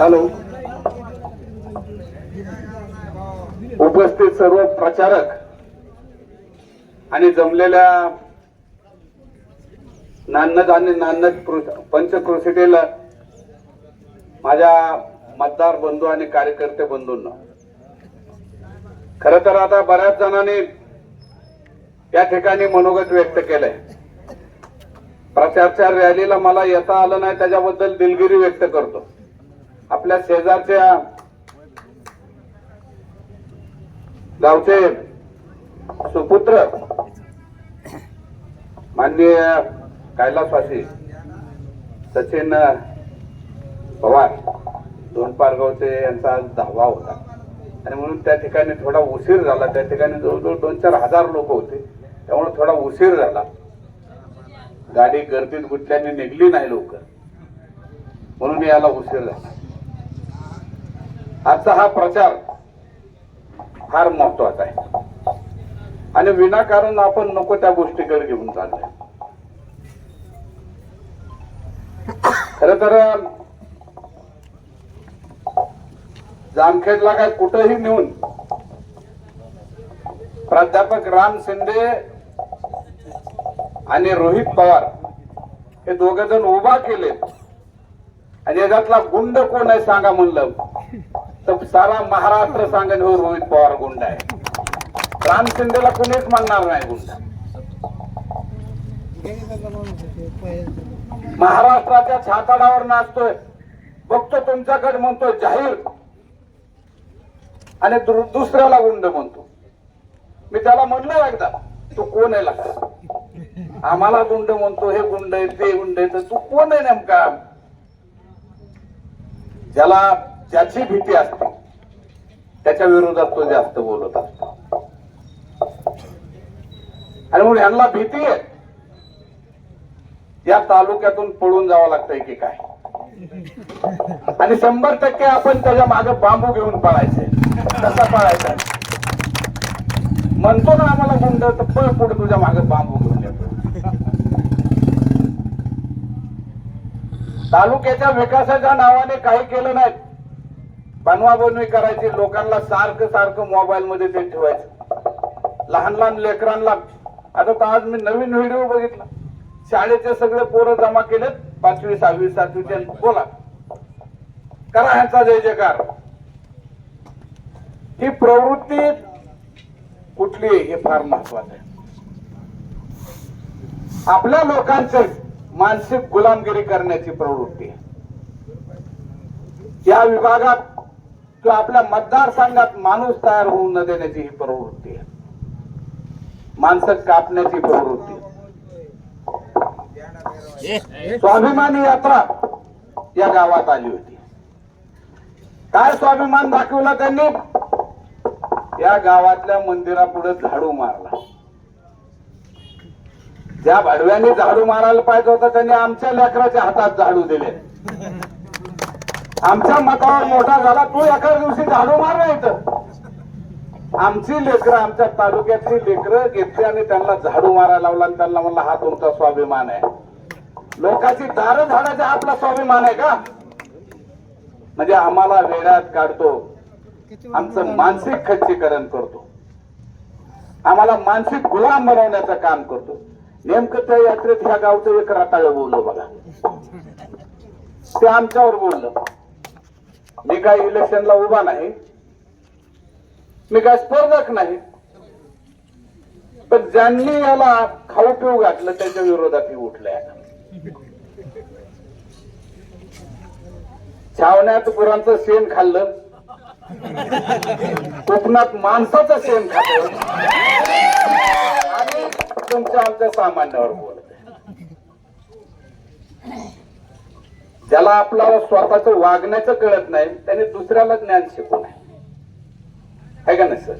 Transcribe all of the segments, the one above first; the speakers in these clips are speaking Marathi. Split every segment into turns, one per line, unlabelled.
हॅलो. उपस्थित सर्व प्रचारक आणि जमलेल्या नान्नद आणि नान्नज कृ- माझ्या मतदार बंधू आणि कार्यकर्ते बंधूंना खर तर आता बऱ्याच जणांनी या ठिकाणी मनोगत व्यक्त केलंय. प्रचारच्या रॅलीला मला येता आलं नाही त्याच्याबद्दल दिलगिरी व्यक्त करतो. आपल्या शेजारच्या गावचे सुपुत्र माननीय कैलासवासी सचिन पवार दोन पारगावचे यांचा दहावा होता. आणि म्हणून त्या ठिकाणी थोडा उशीर झाला. त्या ठिकाणी जवळजवळ दोन चार हजार लोक होते. त्यामुळे थोडा उशीर झाला. गाडी गर्दीत गुंतल्याने निघली नाही लवकर. म्हणून याला उशीर झाला. आजचा हा प्रचार फार महत्त्वाचा आहे. आणि विनाकारण आपण नको त्या गोष्टीकडे घेऊन चाललोय. खर तर जामखेडला काय कुठंही नेऊन प्राध्यापक राम शिंदे आणि रोहित पवार हे दोघ जण उभा केले. आणि याच्यातला गुंड कोण आहे सांगा म्हणलं. तर सारा महाराष्ट्र सांगेल हो रोहित पवार गुंड आहे. राम शिंदेला कोणीच म्हणणार नाही गुंड. महाराष्ट्राच्या छाताडावर नाचतोय. बघतो तुमच्याकडे म्हणतोय जाहीर. आणि दु- दुसऱ्याला गुंड म्हणतो. मी त्याला म्हणलं एकदा तू कोण आहे लका आम्हाला गुंड म्हणतो हे गुंड आहे ते गुंड आहे तर तू कोण आहे नेमका? ज्याला ज्याची भीती असते त्याच्या विरोधात तो जास्त बोलत असतो. आणि म्हणून यांना भीती आहे. या तालुक्यातून पळून जावं लागतंय की काय? आणि शंभर टक्के आपण त्याच्यामागे बांबू घेऊन पळायचे कसा पळायचा? म्हणतो ना आम्हाला गुंड तर पळ पुढे तुझ्या मागे बांबू घेऊन येतो तालुक्याच्या विकासाच्या नावाने काही केलं नाही. बनवा बनवी करायची लोकांना सारखं सारखं मोबाईल मध्ये ते ठेवायचं. लहान लहान लेकरांना आता तर आज मी नवीन व्हिडिओ बघितला. शाळेचे सगळे पोरं जमा केलेत पाचवी सहावी सातवीचे. बोला. करा ह्यांचा जय जयकार. ही प्रवृत्ती कुठली आहे हे फार महत्वाचं आहे. आपल्या लोकांचे मानसिक गुलामगिरी करण्याची प्रवृत्ती या विभागात किंवा आपल्या मतदारसंघात माणूस तयार होऊ न देण्याची ही प्रवृत्ती आहे. माणसं कापण्याची प्रवृत्ती स्वाभिमानी यात्रा या गावात आली होती. काय स्वाभिमान दाखवला त्यांनी? या गावातल्या मंदिरापुढे झाडू मारला. ज्या भाडव्याने झाडू मारायला पाहिजे होता त्यांनी आमच्या लेकराच्या हातात झाडू दिले. आमच्या मतावर मोठा झाला तू एका दिवशी झाडू मारायचं आमची लेकरं आमच्या तालुक्यातली लेकरं घेतली आणि त्यांना झाडू मारायला लावला आणि त्यांना म्हणला हा तुमचा स्वाभिमान आहे. लोकांची दारं झाडाचा आपला स्वाभिमान आहे का? म्हणजे आम्हाला वेळात काढतो. आमचं मानसिक खच्चीकरण करतो. आम्हाला मानसिक गुलाम बनवण्याचं काम करतो. नेमकं त्या यात्रेत ह्या गावचं एक रताळ बोललो बघा. ते आमच्यावर बोललं. मी काय इलेक्शनला उभा नाही. मी काय स्पर्धक नाही. पण ज्यांनी याला खाऊ पिऊ घातलं त्याच्या विरोधात ही उठलंय. छावण्यात गुरांचं शेण खाल्लं. कोकणात माणसाचं शेण खाल्लं. तुमच्या आमच्या सामान्यावर बोलत ज्याला आपल्याला स्वतःच वागण्याचं कळत नाही त्याने दुसऱ्याला ज्ञान शिकू नये. आहे का नाही सर?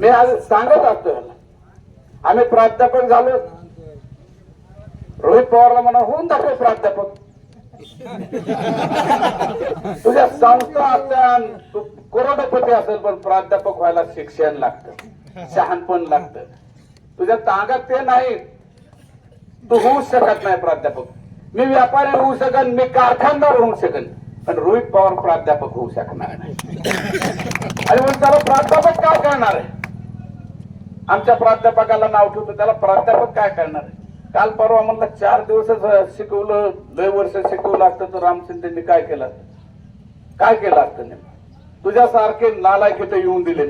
मी आज सांगत असतो आम्ही प्राध्यापक झालो. रोहित पवारला म्हणा होऊन दाखव प्राध्यापक. तुझ्या संस्था असत्या तू करोडपती असेल पण प्राध्यापक व्हायला शिक्षण लागतं शहाणपण लागतं. तुझ्या तागात ते नाही. तू होऊ शकत नाही प्राध्यापक. मी व्यापारी होऊ शकन मी कारखानदार होऊ शकन पण रोहित पवार प्राध्यापक होऊ शकणार नाही. आणि त्याला प्राध्यापक काय करणार आहे? आमच्या प्राध्यापकाला नाव ठेवतो त्याला प्राध्यापक काय करणार आहे? काल परवा म्हणलं चार दिवसच शिकवलं लय वर्ष शिकवलं असतं तर राम काय केलं? असतं? काय केलं असतं नेमकं? तुझ्यासारखे नालायक इथे येऊन दिले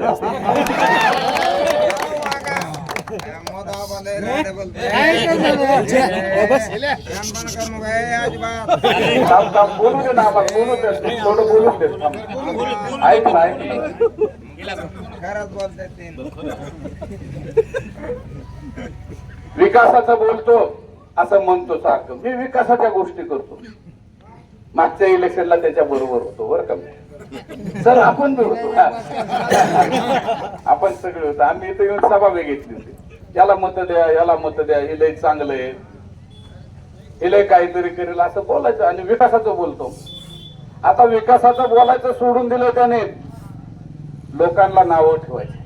विकासाचं बोलतो असं म्हणतो सारखं. मी विकासाच्या गोष्टी करतो. मागच्या इलेक्शनला त्याच्या बरोबर होतो बरं का? सर आपण बी होतो आपण सगळे होतो. आम्ही इथे येऊन सभा घेतली होती. याला मत द्या याला मत द्या. हे लय चांगलं आहे. हे लय काहीतरी करेल असं बोलायचं आणि विकासाचं बोलतो. आता विकासाचं बोलायचं सोडून दिलं त्याने. लोकांना नावं ठेवायची.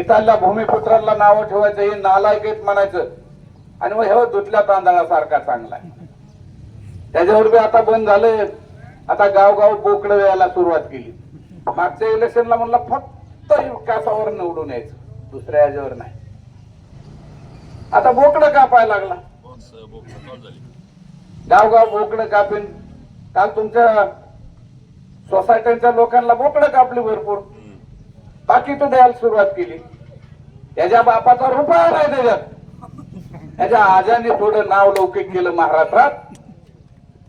इथल्या भूमिपुत्रांना नावं ठेवायचं. हे नालायक आहेत म्हणायचं. आणि मग हे धुतल्या तांदळासारखा चांगला आहे. त्याच्यावर बी आता बंद झालंय. आता गावगाव बोकडं यायला सुरुवात केली. मागच्या इलेक्शनला म्हणलं फक्त विकासावर निवडून यायचं दुसऱ्या याच्यावर नाही. आता बोकडं कापाय लागला. गावगाव बोकडं कापेन. काल तुमच्या सोसायट्यांच्या लोकांना बोकडं कापली भरपूर. बाकी तो द्यायला सुरुवात केली. त्याच्या बापाचा रुपया नाही त्याच्यात त्याच्या आजाने थोडं नाव लौकिक केलं महाराष्ट्रात.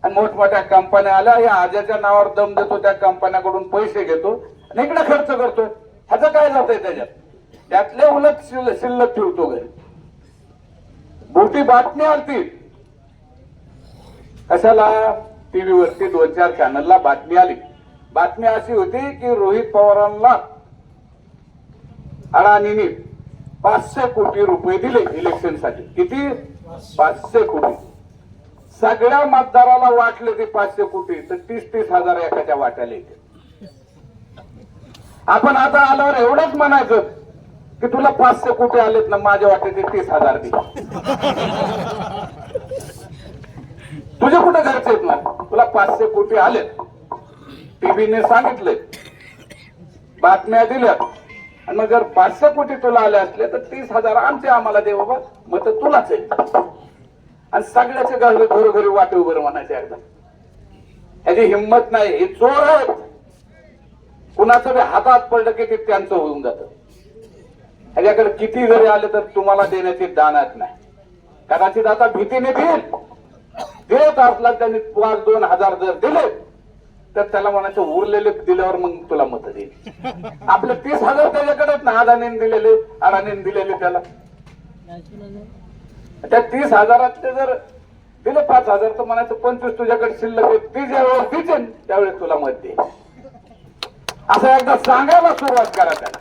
आणि मोठमोठ्या कंपन्या आल्या या आजाच्या नावावर दम देतो त्या कंपन्याकडून पैसे घेतो आणि इकडे खर्च करतोय. ह्याचं काय जातंय त्याच्यात? त्यातले उलट शिल्लक शिल्लक ठेवतो घरी. मोठी बातमी आलती. कशाला? टीव्हीवरती दोन चार चॅनलला बातमी आली. बातमी अशी होती की रोहित पवारांना अडाणीने पाचशे कोटी रुपये दिले इलेक्शनसाठी किती? पाचशे कोटी. सगळ्या मतदाराला वाटले ते पाचशे कोटी तर तीस तीस हजार एखाद्या वाट्याला येते आपण आता आल्यावर एवढंच म्हणायचं की तुला पाचशे कोटी आलेत ना माझ्या वाट्याचे तीस हजार दे. तुझे कुठे घरचे आहेत ना? तुला पाचशे कोटी आलेत. टीव्हीने सांगितले बातम्या दिल्या आणि मग जर पाचशे कोटी तुला आले असले तर तीस हजार आमचे आम्हाला दे बाबा. मग तर तुलाच आहे. आणि सगळ्याच्या घरी घरोघरी वाटे उभं म्हणायचे एकदा. ह्याची हिंमत नाही हे चोर आहेत कुणाचं बी हातात पडलं की ते त्यांचं होऊन जातं. ह्याच्याकडे किती जरी आले तर तुम्हाला देण्याची दानात नाही. कदाचित आता भीतीने देईल. देत असला त्यांनी पाच दोन हजार जर दिले तर त्याला म्हणायचं उरलेले दिल्यावर मग तुला मत देईल आपले तीस हजार त्याच्याकडेच ना अदानीने दिलेले अडाणीने दिलेले त्याला. त्या तीस हजारात ते जर दिलं पाच हजार तर म्हणायचं पंचवीस तुझ्याकडे शिल्लक आहे ती ज्यावेळेस दिसेल त्यावेळेस तुला मत दे. असं एकदा सांगायला सुरुवात करा त्याला.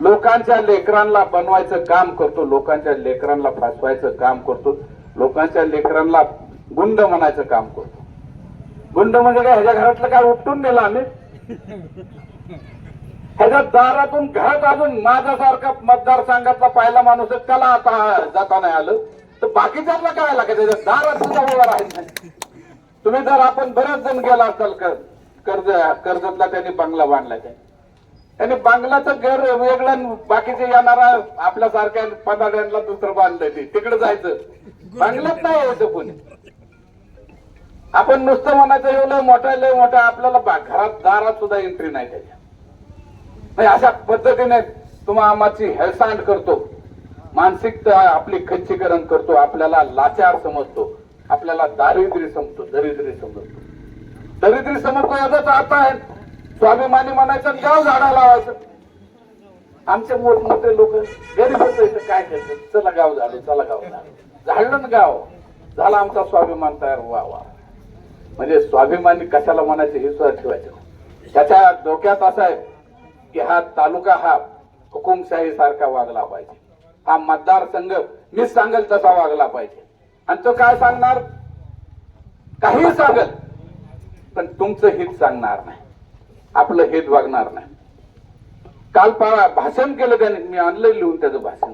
लोकांच्या लेकरांना बनवायचं काम करतो लोकांच्या लेकरांना फसवायचं काम करतो लोकांच्या लेकरांना गुंड म्हणायचं काम करतो. गुंड म्हणजे काय ह्याच्या घरातलं काय उपटून नेलं आम्ही? ह्याच्या दारातून घरात अजून माझ्यासारखा मतदारसंघातला पहिला माणूस आहे त्याला आता जाता नाही आलं. तर बाकीच्या काय लागेल त्याच्या दारात सुद्धा उभा राहायचं नाही. तुम्ही जर आपण बरेच जण गेला असाल कर्ज कर्जतला त्यांनी बंगला बांधला त्याने बंगलाचं घर वेगळं बाकीचे येणारा आपल्यासारख्या पदाड्यांना दुसरं बांधलंय ते. तिकडे जायचं. बंगलात नाही यायचं कोणी. आपण नुसतं म्हणायचं एवढं लय मोठा लय मोठा आपल्याला घरात दारात सुद्धा एंट्री नाही त्याच्या नाही अशा पद्धतीने तुम्हा आम्हाची हेळसांड करतो. मानसिकता आपली खच्चीकरण करतो आपल्याला लाचार समजतो आपल्याला दारिद्र्य समजतो दरिद्री समजतो. दरिद्री समजतो याचाच अर्थ आहे. स्वाभिमानी म्हणायचं गाव झाडा लावायचं आमचे मोठमोठे लोक गरीब होते काय करतात चला गाव झालं चला गाव झालं झाडलं ना गाव. झाला आमचा स्वाभिमान तयार. वा वा. म्हणजे स्वाभिमानी कशाला म्हणायचे हे सुद्धा ठेवायचं त्याच्या डोक्यात असं आहे की हा तालुका हा हुकुमशाही सारखा वागला पाहिजे. हा मतदारसंघ मी सांगेल तसा वागला पाहिजे. आणि तो काय सांगणार? काही सांगल पण तुमचं हित सांगणार नाही. आपलं हित वागणार नाही. काल पाळा भाषण केलं त्याने. मी आणलं लिहून त्याचं भाषण.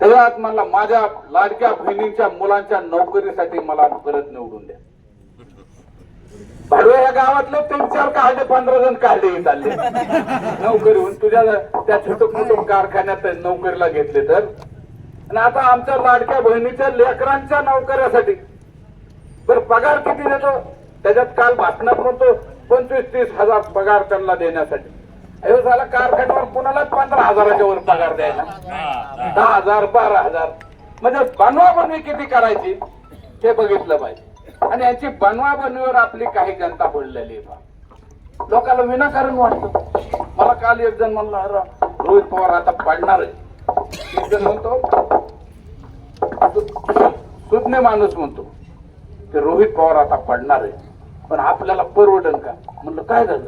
त्याच्यात मला माझ्या लाडक्या बहिणींच्या मुलांच्या नोकरीसाठी मला परत निवडून द्या. भाडवे या गावातले तीन चार काढले पंधरा जण काढले चालले. नोकरीहून तुझ्या त्या छोट मोठ्या कारखान्यात नोकरीला घेतले तर. आणि आता आमच्या लाडक्या बहिणीच्या लेकरांच्या नोकऱ्यासाठी. बरं पगार किती देतो? त्याच्यात काल भाषणात म्हणतो पंचवीस तीस हजार पगार त्यांना देण्यासाठी. अयो झाला कारखान्यावर कुणालाच पंधरा हजाराच्या वर पगार द्यायला दहा हजार बारा हजार. म्हणजे बनवा बनवी किती करायची? ते बघितलं पाहिजे. आणि याची बनवा बनवीवर आपली काही जनता पडलेली आहे बा. लोकांना विनाकारण वाटत. मला काल एक जण म्हणला "अरे, रोहित पवार आता पडणार आहे एक जण म्हणतो सुज्ञ माणूस म्हणतो की रोहित पवार आता पडणार आहे पण आपल्याला परवडन का? म्हणलं काय झालं?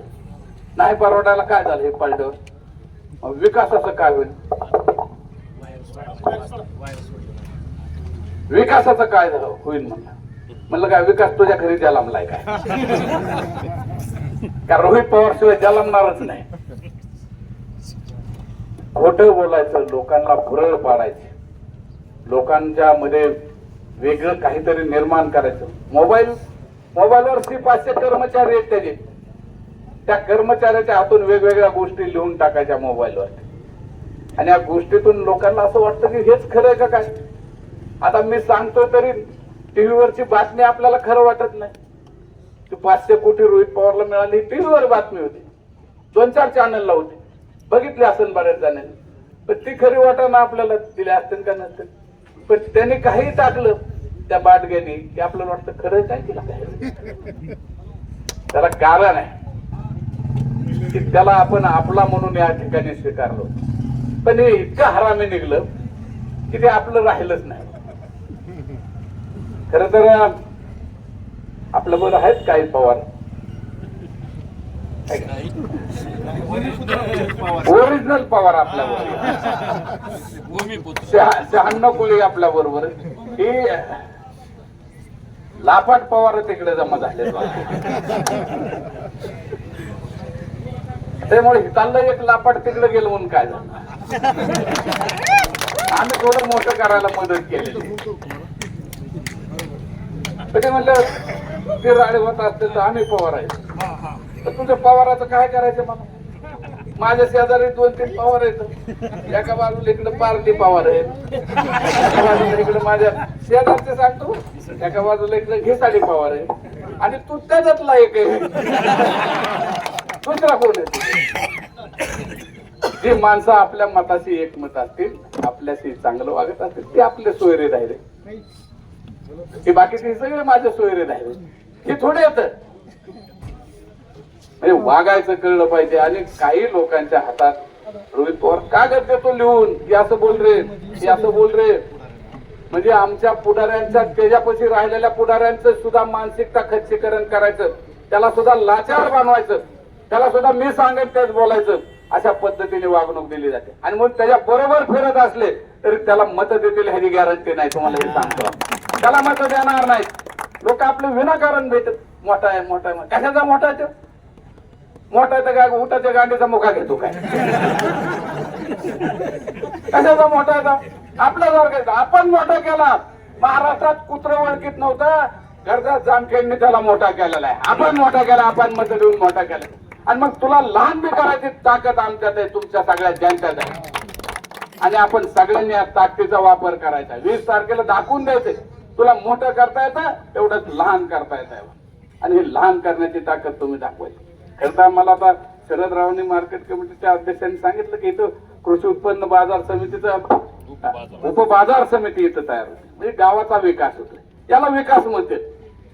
नाही परवडायला काय झालं हे पडलं विकासाचं काय होईल? विकासाचं काय झालं? होईल म्हणलं. म्हणलं काय विकास तुझ्या घरी जलमलाय काय? का रोहित पवार शिवाय जलमणारच नाही. खोट बोलायचं लोकांना भुरळ पाडायचे. लोकांच्या मध्ये वेगळं काहीतरी निर्माण करायचं. मोबाईल मोबाईलवर श्री पाचशे कर्मचारी आहेत त्याचे. त्या कर्मचाऱ्याच्या हातून वेगवेगळ्या गोष्टी लिहून टाकायच्या मोबाईलवर आणि या गोष्टीतून लोकांना असं वाटतं की हेच खरं आहे का काय? आता मी सांगतो तरी टीव्हीवरची बातमी आपल्याला खरं वाटत नाही. ती पाचशे कोटी रोहित पवारला मिळाली टीव्हीवर बातमी होती. दोन चार चॅनलला होती. बघितली असेल बऱ्याच जणांनी. पण ती खरी वाटाणा आपल्याला दिली असतील का नसतील? पण त्यांनी काही टाकलं त्या बाटग्याने की आपल्याला वाटतं खरं काय तिला त्याला कारण आहे की त्याला आपण आपला म्हणून या ठिकाणी स्वीकारलो. पण हे इतकं हरामी निघलं की ते आपलं राहिलंच नाही. खर तर आपलं बरं आहेत काही पवार. ओरिजिनल पवार आपल्या बरोबर शहाण्णव कोळी आपल्या बरोबर ही लापाट पवार तिकडे जमा झाले. त्यामुळे हिताला एक लापाट तिकडे गेलं म्हणून काय झालं? आम्ही थोडं मोठं करायला मदत केली ते म्हणलं ते राडे होत असते तर आम्ही पवार आहे. तर तुझ्या पवाराचं काय करायचं मला माझ्या शेजारी दोन तीन पवार आहेत. एका बाजूला इकडे पार्टी पवार आहेत. एका बाजूला इकडे माझ्या शेजारचे सांगतो. एका बाजूला इकडे घिसाडी पवार आहे आणि तू त्याच्यातला एक आहे. दुसरा कोण आहे? जी माणसं आपल्या मताशी एकमत असतील आपल्याशी चांगलं वागत असतील ते आपले सोयरे राहिले हे बाकीचे सगळे माझे सोयरे राहिले हे थोडे येत. म्हणजे वागायचं कळलं पाहिजे. आणि काही लोकांच्या हातात रोहित पवार कागद देतो लिहून की असं बोल रे की असं बोल रे. म्हणजे आमच्या पुढाऱ्यांच्या त्याच्यापाशी राहिलेल्या पुढाऱ्यांचं सुद्धा मानसिकता खच्चीकरण करायचं. त्याला सुद्धा लाचार बनवायचं. त्याला सुद्धा मी सांगत तेच बोलायचं. अशा पद्धतीने वागणूक दिली जाते. आणि मग त्याच्या बरोबर फिरत असले तरी त्याला मत देतील ह्याची गॅरंटी नाही. तुम्हाला हे सांगतो. त्याला मत देणार नाहीत. लोक आपले विनाकारण भेटत. मोठा आहे मोठा आहे. कशाचा मोठा आहे तो? मोठा आहे तर काय उठाच्या गांडीचा मुखा घेतो काय? कशाचा मोठा आहे आपला जर घ्यायचा आपण मोठा केला. महाराष्ट्रात कुत्र ओळखीत नव्हता. कर्जात जामखेडने त्याला मोठा केलेला आहे. आपण मोठा केला आपण मत देऊन मोठा केला. आणि मग तुला लहान बी करायची ताकद आमच्यात आहे तुमच्या सगळ्या जनतेत आहे. आणि आपण सगळ्यांनी या ताकदीचा वापर करायचा. वीस तारखेला दाखवून द्यायचे. तुला मोठं करता येतं तेवढंच लहान करता येतं. आणि हे लहान करण्याची ताकद तुम्ही दाखवायची. खरं तर मला आता शरद रावांनी मार्केट कमिटीच्या अध्यक्षांनी सांगितलं की इथं कृषी उत्पन्न बाजार समितीचं उपबाजार समिती इथं तयार होते. म्हणजे गावाचा विकास होतो याला विकास म्हणते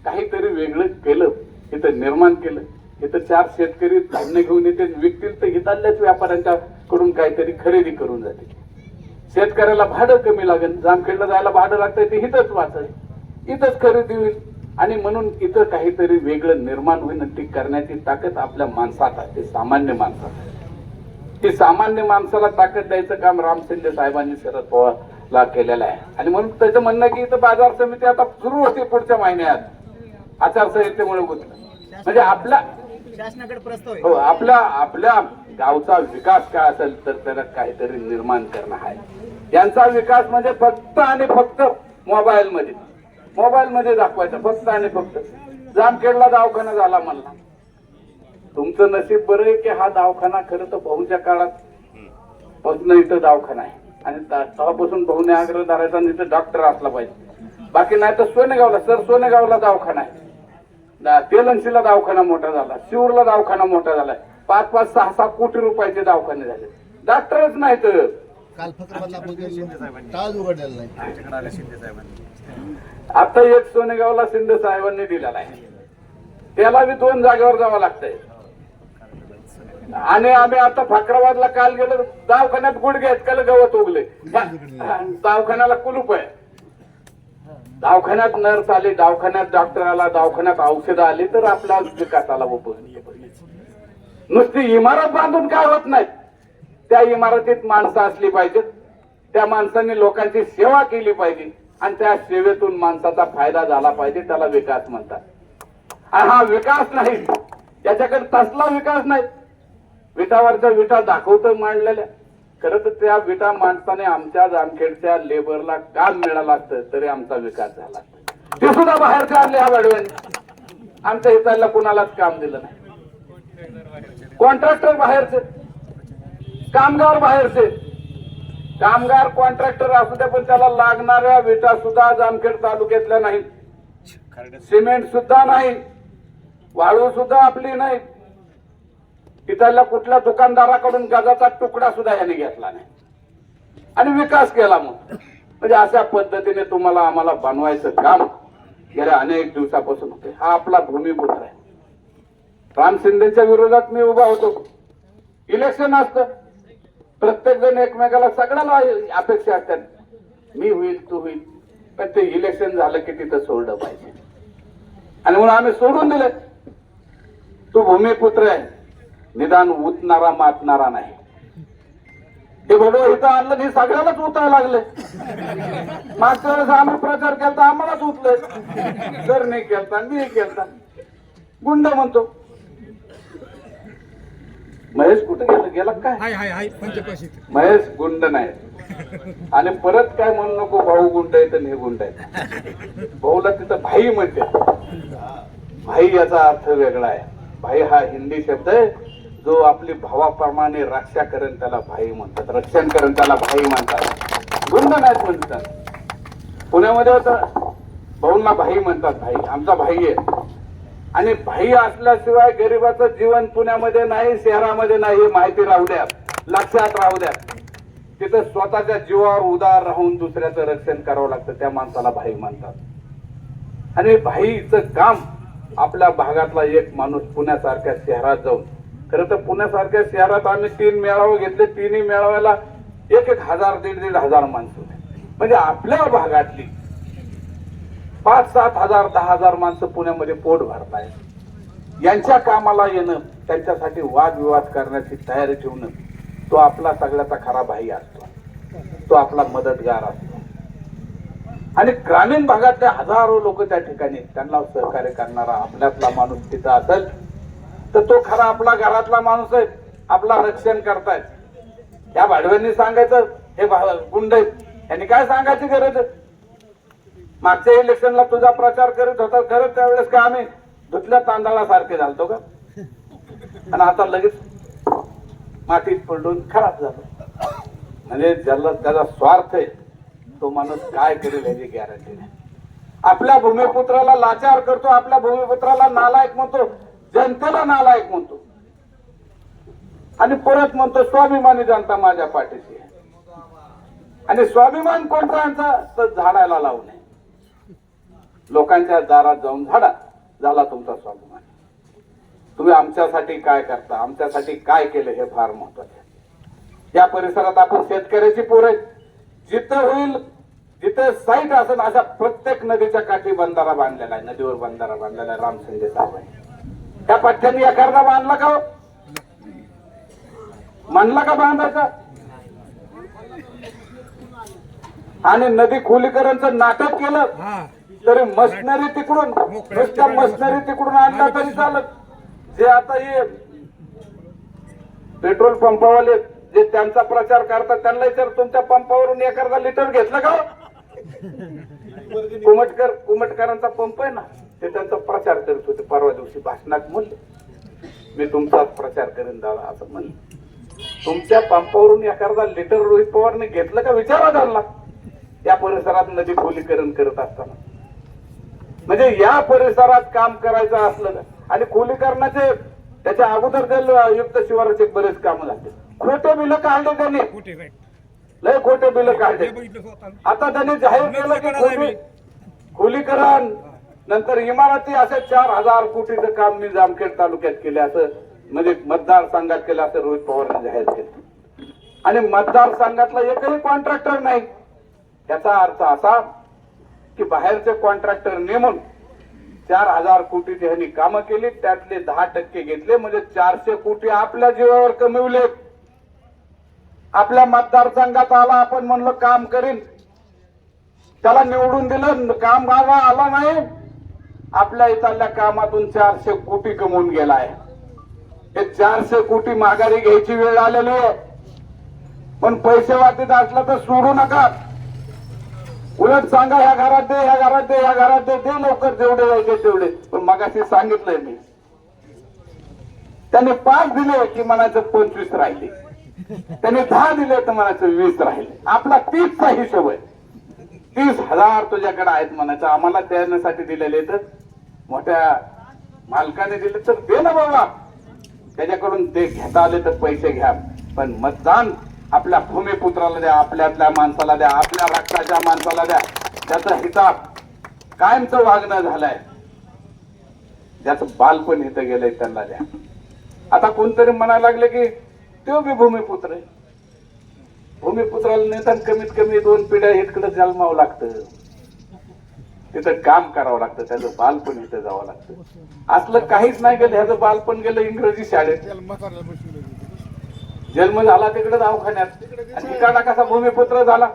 काहीतरी वेगळं केलं इथं निर्माण केलं. इथं चार शेतकरी धान्य घेऊन येते विकतील तर हिताल्याच व्यापाऱ्यांच्या कडून काहीतरी खरेदी करून जाते शेतकऱ्याला भाडं कमी लागेल जामखेडला जायला भाडं लागतंय ते इथंच वाचाय इथंच खरेदी होईल. आणि म्हणून इथं काहीतरी वेगळं निर्माण होईल ती करण्याची ताकद आपल्या माणसात आहे ते सामान्य माणसात आहे. ती सामान्य माणसाला ताकद द्यायचं काम राम शिंदे साहेबांनी शरद पवारला केलेलं आहे. आणि म्हणून त्याचं म्हणणं की इथं बाजार समिती आता सुरू होते पुढच्या महिन्यात. आचारसंहितेमुळे होत. म्हणजे आपल्या
शासनाकडे प्रस्ताव आहे.
हो आपल्या आपल्या गावचा विकास काय असेल तर त्याला काहीतरी निर्माण करणं आहे. यांचा विकास म्हणजे फक्त आणि फक्त मोबाईल मध्ये मोबाईल मध्ये दाखवायचं फक्त आणि फक्त. जामखेडला दवाखाना झाला म्हणला. तुमचं नशीब बरं आहे की हा दवाखाना खरं तर भाऊच्या काळात? बघणं इथं दवाखाना आहे. आणि तेव्हापासून भाऊने आग्रह धरायचा आणि इथं डॉक्टर असला पाहिजे. बाकी नाही तर सोनेगावला सर सोनेगावला दवाखाना आहे. दा- दवाखाना मोठा झाला शिवूरला दवाखाना मोठा झाला पाच पाच सहा सहा कोटी रुपयाचे दवाखाने झाले. डॉक्टरच नाही तर
काल फक्त आपण गेलो टाळ उघडलेला नाही.
आता एक सोनेगावला शिंदे साहेबांनी दिलेला आहे. त्याला बी दोन जागेवर जावं लागतंय. आणि आम्ही आता फाकराबादला काल गेलो दवाखान्यात गुडघे आहेत काल गवत उगले. दवाखान्याला कुलूप आहे. दवाखान्यात नर्स आली दवाखान्यात डॉक्टर आला दवाखान्यात औषधं आली तर आपला विकासाला नुसती इमारत बांधून काय होत नाही? त्या इमारतीत माणसं असली पाहिजेत. त्या माणसांनी लोकांची सेवा केली पाहिजे. आणि त्या सेवेतून माणसाचा फायदा झाला पाहिजे त्याला विकास म्हणतात. आणि हा विकास नाही. याच्याकडे तसला विकास नाही? विटावरच्या विटा दाखवतो मांडलेल्या खरं तर त्या विटा माणसाने आमच्या जामखेडच्या लेबरला काम मिळालं असतं तरी आमचा विकास झाला ते सुद्धा बाहेर काढले ह्या वाढव्यांनी. आमच्या हिताला कुणालाच काम दिलं नाही. कॉन्ट्रॅक्टर बाहेरचे. कामगार बाहेरचे. कामगार कॉन्ट्रॅक्टर असू द्या पण त्याला लागणाऱ्या विटा सुद्धा जामखेड तालुक्यातल्या नाही सिमेंट सुद्धा नाही. वाळू सुद्धा आपली नाही. तिथल्या कुठल्या दुकानदाराकडून गजाचा तुकडा सुद्धा याने घेतला नाही. आणि विकास केला मग. म्हणजे अशा पद्धतीने तुम्हाला आम्हाला बनवायचं काम गेल्या अनेक दिवसापासून होते हा आपला भूमिपुत्र आहे. राम शिंदेच्या विरोधात मी उभा होतो. इलेक्शन असतं. प्रत्येक जण एकमेकाला सगळ्याला अपेक्षा असतात. मी होईल तू होईल. पण ते इलेक्शन झालं की तिथं सोडलं पाहिजे. आणि म्हणून आम्ही सोडून दिलं. तू भूमिपुत्र आहे. निदान उतणारा मातणारा नाही. हे भडव इथं आणलं की सगळ्यालाच उतायला लागले. मागच्या वेळेस आम्ही प्रचार केला आम्हालाच उतलं. तर नाही केलता मी केलता. गुंड म्हणतो. महेश कुठे गेला? गेला काय?
हाय हाय हाय पंचपाशी
महेश गुंड नाही. आणि परत काय म्हणू नको भाऊ गुंड आहे तर हे गुंड आहे भाऊला तिथं भाई म्हणते. भाई याचा अर्थ वेगळा आहे. भाई हा हिंदी शब्द आहे. जो आपली भावाप्रमाणे रक्षा करेन त्याला भाई म्हणतात. रक्षण करेन त्याला भाई म्हणतात. गुंड नाहीत म्हणतात. पुण्यामध्ये होतं भाऊंना भाई म्हणतात भाई. आमचा भाई आहे. आणि भाई असल्याशिवाय गरिबाचं जीवन पुण्यामध्ये नाही शहरामध्ये नाही हे माहिती राहू द्या. लक्षात राहू द्या. तिथं स्वतःच्या जीवावर उदार राहून दुसऱ्याचं रक्षण करावं लागतं त्या माणसाला भाई म्हणतात. आणि भाईचं काम आपल्या भागातला एक माणूस पुण्यासारख्या शहरात जाऊन खरं तर पुण्यासारख्या शहरात आम्ही तीन मेळावे घेतले तिन्ही मेळाव्याला एक एक हजार दीड दीड हजार माणसं म्हणजे आपल्या भागातली पाच सात हजार दहा हजार माणसं पुण्यामध्ये पोट भरताय यांच्या कामाला येणं त्यांच्यासाठी वादविवाद करण्याची तयारी ठेवणं तो आपला सगळ्याचा खरा भाई असतो. तो आपला मदतगार असतो. आणि ग्रामीण भागातले हजारो लोक त्या ठिकाणी त्यांना सहकार्य करणारा आपल्यातला माणूस तिथं असेल तर तो खरा आपला घरातला माणूस आहे. आपला रक्षण करतायत. या भाडव्यांनी सांगायचं हे भा- गुंड यांनी काय सांगायची गरज? आहे मागच्या इलेक्शनला तुझा प्रचार करत होता खरंच त्यावेळेस का आम्ही धुतल्या तांदळासारखे झालतो का? आणि आता लगेच मातीत पडून खराब झालो. म्हणजे ज्याला त्याचा स्वार्थ आहे तो माणूस काय करेल याची गॅरंटी नाही. आपल्या भूमिपुत्राला लाचार करतो आपल्या भूमिपुत्राला नालायक म्हणतो जनतेला नालायक म्हणतो. आणि परत म्हणतो स्वाभिमानी जनता माझ्या पाठीशी आहे. आणि स्वाभिमान कोणता यांचा? तर झाडायला लावू नये. लोकांच्या दारात जाऊन झाडा झाला तुमचा स्वाभिमान. तुम्ही आमच्यासाठी काय करता आमच्यासाठी काय केलं हे फार महत्त्वाचे आहे. या परिसरात आपण शेतकऱ्याची पोर जिथं होईल जिथं साईट असेल अशा प्रत्येक नदीच्या काठी बंधारा बांधलेला आहे. नदीवर बंधारा बांधलेला आहे रामसंजय साहेबांनी त्या पठ्ठ्याने एखादा बांधला का हो? म्हणला का बांधायचा? आणि नदी खोलीकरणचं नाटक केलं. तरी मशनरी तिकडून नुसत्या मशनरी तिकडून आणला तरी चालत. जे आता हे पेट्रोल पंपावाले जे त्यांचा प्रचार करतात त्यांना विचार तुमच्या पंपावरून एखादा लिटर घेतलं का? कुमटकर कुमटकरांचा पंप आहे ना ते त्यांचा प्रचार करत होते परवा दिवशी भाषणात म्हणले. मी तुमचाच प्रचार करेन दादा असं म्हणलं. तुमच्या पंपावरून एखादा लिटर रोहित पवारने घेतलं का? विचारा त्यांना. या परिसरात नदी खोलीकरण करत असताना. म्हणजे या परिसरात काम करायचं असलं आणि खोलीकरणाचे त्याच्या अगोदर जल युक्त शिवाराचे बरेच काम झाले. खोटे बिल काढले त्यांनी. लय खोटे बिल काढले. आता त्यांनी जाहीर केलं की खोली खोलीकरण. नंतर इमारती असे चार हजार कोटीचं काम मी जामखेड तालुक्यात केले असं म्हणजे मतदारसंघात केलं असं रोहित पवारांनी जाहीर केलं. आणि मतदारसंघातला एकही कॉन्ट्रॅक्टर नाही. याचा अर्थ असा की बाहेरचे कॉन्ट्रॅक्टर नेमून चार हजार कोटी ह्यांनी कामं केली त्यातले दहा टक्के घेतले म्हणजे चारशे कोटी आपल्या जीवावर कमवले. आपल्या मतदारसंघात आला आपण म्हणलं काम करीन. त्याला निवडून दिलं काम मागा आला नाही. आपल्या इथल्या कामातून चारशे कोटी कमवून गेलाय. हे चारशे कोटी माघारी घ्यायची वेळ आलेली आहे. पण पैसे वाटत असला तर सोडू नका. उलट सांगा ह्या घरात दे ह्या घरात दे ह्या घरात दे दे लवकर जेवढे जायचे तेवढे. पण मगाशी सांगितलंय मी. त्यांनी पाच दिले की म्हणायचं पंचवीस राहिले. त्यांनी दहा दिले तर म्हणायचं वीस राहिले. आपला तीसचा हिशोब आहे. तीस हजार तुझ्याकडे आहेत म्हणायचं. आम्हाला देण्यासाठी दिलेले तर मोठ्या मालकाने दिले तर दे ना बाबा. त्याच्याकडून ते घेता आले तर पैसे घ्या. पण मतदान आपल्या भूमिपुत्राला द्या आपल्यातल्या माणसाला द्या आपल्या रक्ताच्या माणसाला द्या. त्याचा हिसाब कायमचं वागणं झालंय ज्याचं बालपण इथं गेलंय त्यांना द्या. आता कोणतरी म्हणायला लागले की तो बी भूमिपुत्र आहे. भूमिपुत्राला नेतान कमीत कमी दोन पिढ्या इकडे जन्मावं लागतं. तिथं काम करावं लागतं त्याचं बालपण इथं जावं लागतं. असलं काहीच नाही गेलं ह्याचं बालपण गेलं इंग्रजी शाळेत. जन्म झाला तिकडे दवाखान्यात. आणि कसा भूमिपुत्र झाला.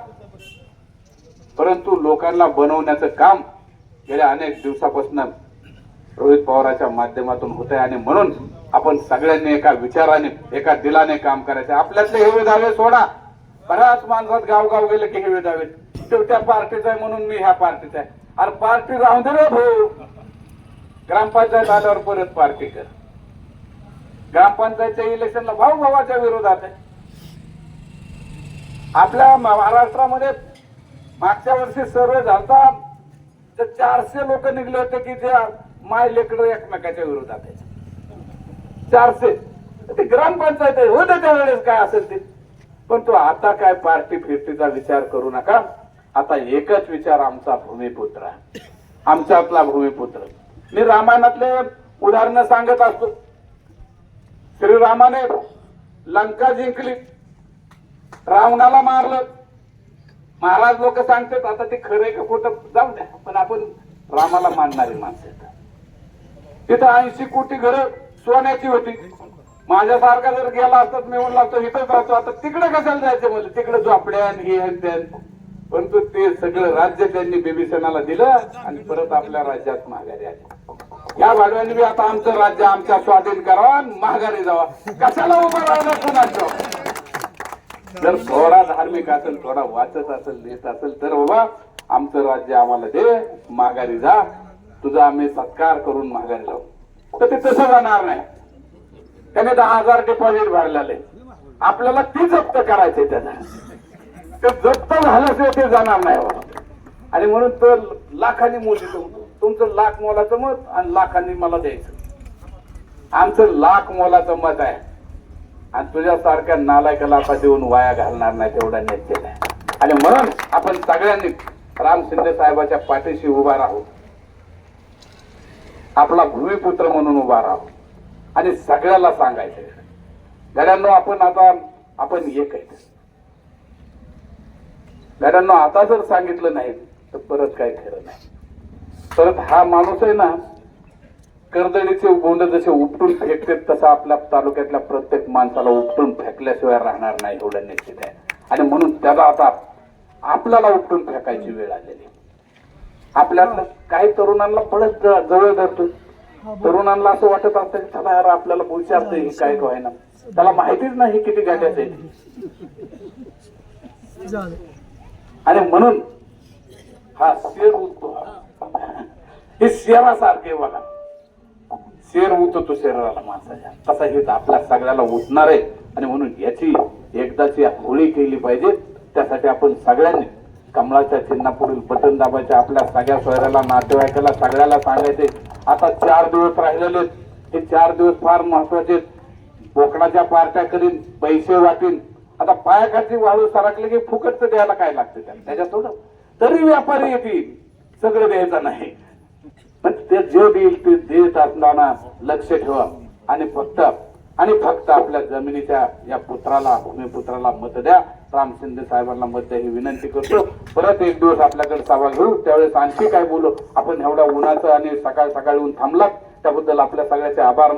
परंतु लोकांना बनवण्याचं काम गेल्या अनेक दिवसापासून रोहित पवाराच्या माध्यमातून होत आहे. आणि म्हणून आपण सगळ्यांनी एका विचाराने एका दिलाने काम करायचं. आपल्यातले हेवे दावे सोडा. बऱ्याच माणसात गावगाव गेले की हेवे दावे तो त्या पार्टीचा आहे म्हणून मी ह्या पार्टीचा आहे. अरे पार्टी राहून दे रे भाऊ. ग्रामपंचायत आल्यावर परत पार्टी कर. ग्रामपंचायतच्या इलेक्शनला भाऊ भावाच्या विरोधात आहे. आपल्या महाराष्ट्रामध्ये मागच्या वर्षी सर्वे झालता तर चारशे लोक निघले होते की जे माय लेकडं एकमेकाच्या विरोधात आहे चारशे. ते ग्रामपंचायत आहे होते त्यावेळेस काय असेल ते. पण तो आता काय पार्टी फिरतीचा विचार करू नका. आता एकच विचार आमचा भूमिपुत्र आहे. आमच्यातला भूमिपुत्र. मी रामायणातले उदाहरणं सांगत असतो. श्रीरामाने लंका जिंकली. रावणाला मारलं. महाराज लोक सांगतात आता ते खरंय का खोटं? जाऊ द्या पण आपण रामाला मानणारी माणसं तिथं ऐंशी कोटी घर सोन्याची होती. माझ्यासारखा जर गेला असतात मी म्हणला तो इथंच राहतो. आता तिकडे कशाला जायचं म्हणजे तिकडे झोपड्या हे त्यान परंतु ते सगळं राज्य त्यांनी बेबीसेनाला दिलं आणि परत आपल्या राज्यात माघारी आले. या भाडव्यांनी बी आता आमचं राज्य आमच्या स्वाधीन करावं आणि माघारी जावा. कशाला उभं राहिलं कुणाचं? जर थोडा धार्मिक असेल थोडा वाचत असेल लिहित असेल तर बाबा आमचं राज्य आम्हाला दे माघारी जा. तुझा आम्ही सत्कार करून माघारी जाऊ. तर ते तसं जाणार नाही. त्याने दहा हजार डिपॉझिट भरलेले. आपल्याला ती जप्त करायचे त्याला. ते जप्त झाल्याशिवाय ते जाणार नाही बाबा. आणि म्हणून तो मुली मोजित तुमचं लाख मोलाचं मत आणि लाखांनी मला द्यायचं. आमचं लाख मोलाचं मत आहे. आणि तुझ्यासारख्या नालायकाला आता देऊन वाया घालणार नाही तेवढा नेते नाही आणि म्हणून आपण सगळ्यांनी राम शिंदे साहेबाच्या पाठीशी उभा राहू. आपला भूमिपुत्र म्हणून उभा राहू. आणि सगळ्याला सांगायचं घड्यांनो आपण आता आपण एक आहे. गड्यांनो आता जर सांगितलं नाही तर परत काय खरं नाही. परत हा माणूस आहे ना कर्दळीचे गोंड जसे उपटून फेकतात तसं आपल्या तालुक्यातल्या प्रत्येक माणसाला उपटून फेकल्याशिवाय राहणार नाही एवढं निश्चित आहे. आणि म्हणून त्याला आता आपल्याला उपटून फेकायची वेळ आलेली आपल्यातलं काही तरुणांना पळत ज- जवळ धरतो तरुणांना असं वाटत असतं की चला यार आपल्याला विचारतंय हे काय काय ना त्याला माहितीच नाही किती आहेत. आणि म्हणून हा शेर उठतो हे शेरासारखे बघा. शेर उतरतो शरीराला माणसाच्या. तसा हे आपल्या सगळ्याला उठणार आहे. आणि म्हणून याची एकदाची होळी केली पाहिजे. त्यासाठी आपण सगळ्यांनी कमळाच्या चिन्हापुढील बटन दाबायचे आपल्या सगळ्या सोयऱ्याला नातेवाईकाला सगळ्याला सांगायचे. आता चार दिवस राहिलेले हे चार दिवस फार महत्त्वाचे बोकडाच्या पार्ट्या करीन पैसे वाटीन. आता पायाखाची वाळू सरकले की फुकटचं द्यायला काय लागतं त्याला? त्याच्यात थोडं तरी व्यापारी येतील. सगळं द्यायचं नाही. पण ते जे देईल ते देत असताना लक्ष ठेवा. आणि फक्त आणि फक्त आपल्या जमिनीच्या या पुत्राला भूमिपुत्राला मत द्या. राम शिंदे साहेबांना मत द्या ही विनंती करतो. परत एक दिवस आपल्याकडे सभा घेऊ. त्यावेळेस आणखी काय बोलू? आपण एवढ्या उन्हाचं आणि सकाळ सकाळी ऊन थांबलात. त्याबद्दल आपल्या सगळ्याचे आभार मान